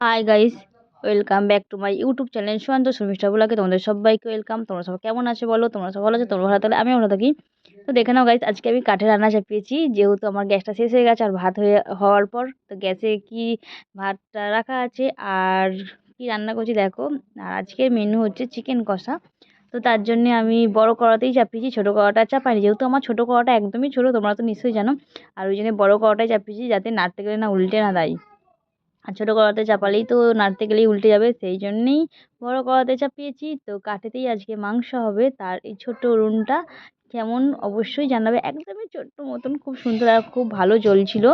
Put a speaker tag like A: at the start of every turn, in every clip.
A: Hi guys welcome back to my YouTube channel Sushant Sharmistha ব্লগে তোমাদের সবাইকে welcome তোমরা সবাই কেমন আছে বলো? তোমরা সব ভালো আছে? তোমরা ভালো থাকলে আমি ভালো থাকি। তো দেখে নাও গাইস আজকে আমি কাঠে রান্না চাপিয়েছি যেহেতু আমার গ্যাসটা শেষ হয়ে গেছে আর ভাত হয়ে হওয়ার পর, তো গ্যাসে কি ভাতটা রাখা আছে আর কি রান্না করছি দেখো। আর আজকের মেনু হচ্ছে চিকেন কষা। তো তার জন্যে আমি বড় কড়াতেই চাপিয়েছি, ছোটো কড়াটা চাপাইনি। যেহেতু আমার ছোটো কড়াটা একদমই ছোটো, তোমরা তো নিশ্চয়ই জানো। আর ওই জন্য বড়ো কড়াটাই চাপিয়েছি যাতে নাড়তে গেলে না উল্টে না দেয় আর ছোটো কড়াতে চাপালেই তো নাড়তে গেলেই উল্টে যাবে, সেই জন্যেই বড়ো কড়াতে চাপিয়েছি। তো কাঠেতেই আজকে মাংস হবে, তার এই ছোট্ট উনুনটা কেমন অবশ্যই জানাবে। একদমই ছোট্ট মতন, খুব সুন্দর আর খুব ভালো জ্বলছিল।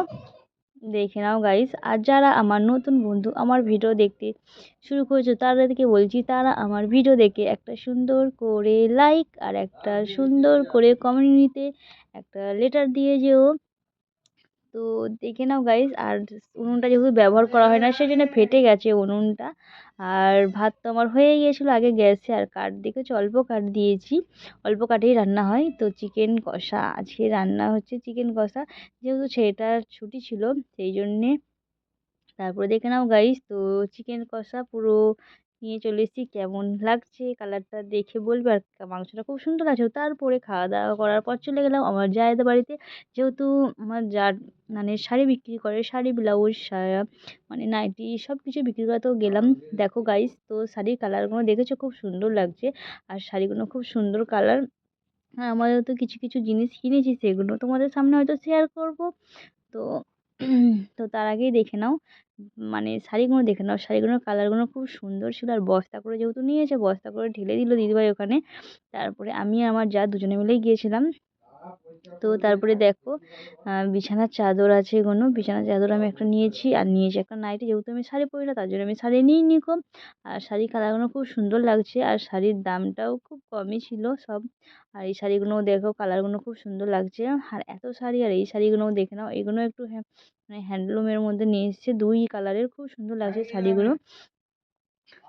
A: দেখে নাও গাইস আর যারা আমার নতুন বন্ধু, আমার ভিডিও দেখতে শুরু করেছ, তাদেরকে বলছি তারা আমার ভিডিও দেখে একটা সুন্দর করে লাইক আর একটা সুন্দর করে কমেন্ট নিতে একটা লেটার দিয়ে যেও। তো দেখে নাও গাইস আর উনুনটা যেহেতু ব্যবহার করা হয় না সেই জন্য ফেটে গেছে উনুনটা। আর ভাত তো আমার হয়ে গিয়েছিল আগে গ্যাসে আর কাঠ দেখেছি অল্প কাঠ দিয়েছি। অল্প কাঠেই রান্না হয়। তো চিকেন কষা, আজকে রান্না হচ্ছে চিকেন কষা। যেহেতু ছেলেটার ছুটি ছিল, সেই জন্যে। তারপরে দেখে নাও গাইস তো চিকেন কষা পুরো নিয়ে চলে এসেছি। কেমন লাগছে? কালারটা দেখে বলবে। আর মাংসটা খুব সুন্দর লাগছিল তারপরে খাওয়া দাওয়া করার পর চলে গেলাম আমার জায়েদের বাড়িতে। যেহেতু আমার যার মানে শাড়ি বিক্রি করে, শাড়ি, ব্লাউজ, সায়া মানে নাইটি সব কিছু বিক্রি করে তো গেলাম। দেখো গাইস তো শাড়ির কালারগুলো দেখেছ? খুব সুন্দর লাগছে। আর শাড়িগুলো খুব সুন্দর কালার। হ্যাঁ আমাদের তো কিছু কিছু জিনিস কিনেছি, সেগুলো তোমাদের সামনে হয়তো শেয়ার করব। তো তো তার আগেই দেখে নাও। মানে শাড়িগুলো দেখে নাও, শাড়িগুলোর কালারগুলো খুব সুন্দর ছিল আর বস্তা করে যেহেতু নিয়েছে, বস্তা করে ঢেলে দিল দিদিভাই ওখানে। তারপরে আমি আমার যা দুজনে মিলেই গিয়েছিলাম। তো তারপরে দেখো বিছানার চাদর আছে কোনো বিছানার চাদর আমি একটা নিয়েছি আর নিয়েছি একটা নাইটি যেহেতু আমি শাড়ি পরি না, তার জন্য আমি শাড়ি নিই কম আর শাড়ির কালারগুলো খুব সুন্দর লাগছে আর শাড়ির দামটাও খুব কমই ছিল সব। আর এই শাড়িগুলোও দেখো, কালারগুলো খুব সুন্দর লাগছে। আর এত শাড়ি আর এই শাড়িগুলোও দেখে নাও, এগুলো একটু হ্যাঁ মানে হ্যান্ডলুমের মধ্যে নিয়ে এসেছে। দুই কালারের খুব সুন্দর লাগছে শাড়িগুলো।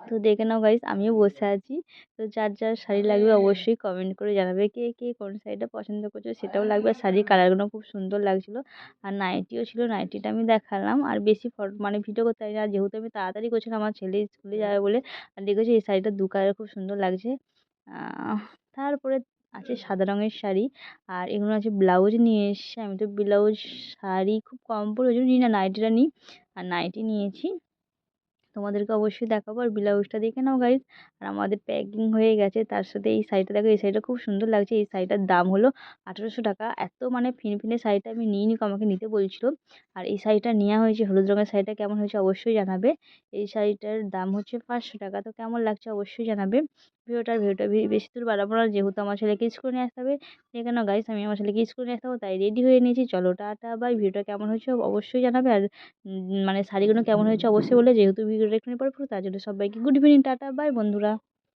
A: তো দেখে নাও গাইস আমিও বসে আছি। তো যার যার শাড়ি লাগবে অবশ্যই কমেন্ট করে জানাবে কে কে কোন শাড়িটা পছন্দ করছ, সেটাও লাগবে। আর শাড়ির কালারগুলো খুব সুন্দর লাগছিল। আর নাইটিও ছিল নাইটিটা আমি দেখালাম। আর বেশি ফটো মানে ভিডিও করতে পারি না যেহেতু আমি তাড়াতাড়ি করছিলাম, আমার ছেলে স্কুলে যাবে বলে। আর দেখেছি এই শাড়িটা দু কালার খুব সুন্দর লাগছে। তারপরে আছে সাদা রঙের শাড়ি। আর এগুলো আছে ব্লাউজ নিয়ে এসছে। আমি তো ব্লাউজ, শাড়ি খুব কম পরে ওই জন্য নিই না নাইটিটা নিই। আর নাইটি নিয়েছি। তোমাদেরকে অবশ্যই দেখাবো। আর ব্লাউজটা দেখে নাও গাইজ আর আমাদের প্যাকিং হয়ে গেছে। তার সাথে এই শাড়িটা দেখো, এই শাড়িটা খুব সুন্দর লাগছে। এই শাড়িটার দাম হলো আঠেরোশো টাকা। এত মানে ফিনফিনে শাড়িটা আমি নিই নি আমাকে নিতে বলছিল। আর এই শাড়িটা নেওয়া হয়েছে, হলুদ রঙের শাড়িটা কেমন হয়েছে অবশ্যই জানাবে। এই শাড়িটার দাম হচ্ছে পাঁচশো টাকা। তো কেমন লাগছে অবশ্যই জানাবে। ভিডিওটার ভিডিওটা বেশি দূর বাড়াবো না। যেহেতু আমার ছেলেকে স্কুল নিয়ে আসতে হবে সেই কেন গাইস আমি আমার ছেলেকে স্কুলে নিয়ে আসতে হবে, তাই রেডি হয়ে নিয়েছি। চলো টাটা বাই ভিডিওটা কেমন হয়েছে অবশ্যই জানাবে। আর মানে শাড়িগুলো কেমন হয়েছে অবশ্যই বলে, যেহেতু ভিডিওটা এখানে পরে তার জন্য সবাইকে গুড ইভিনিং টাটা বাই বন্ধুরা।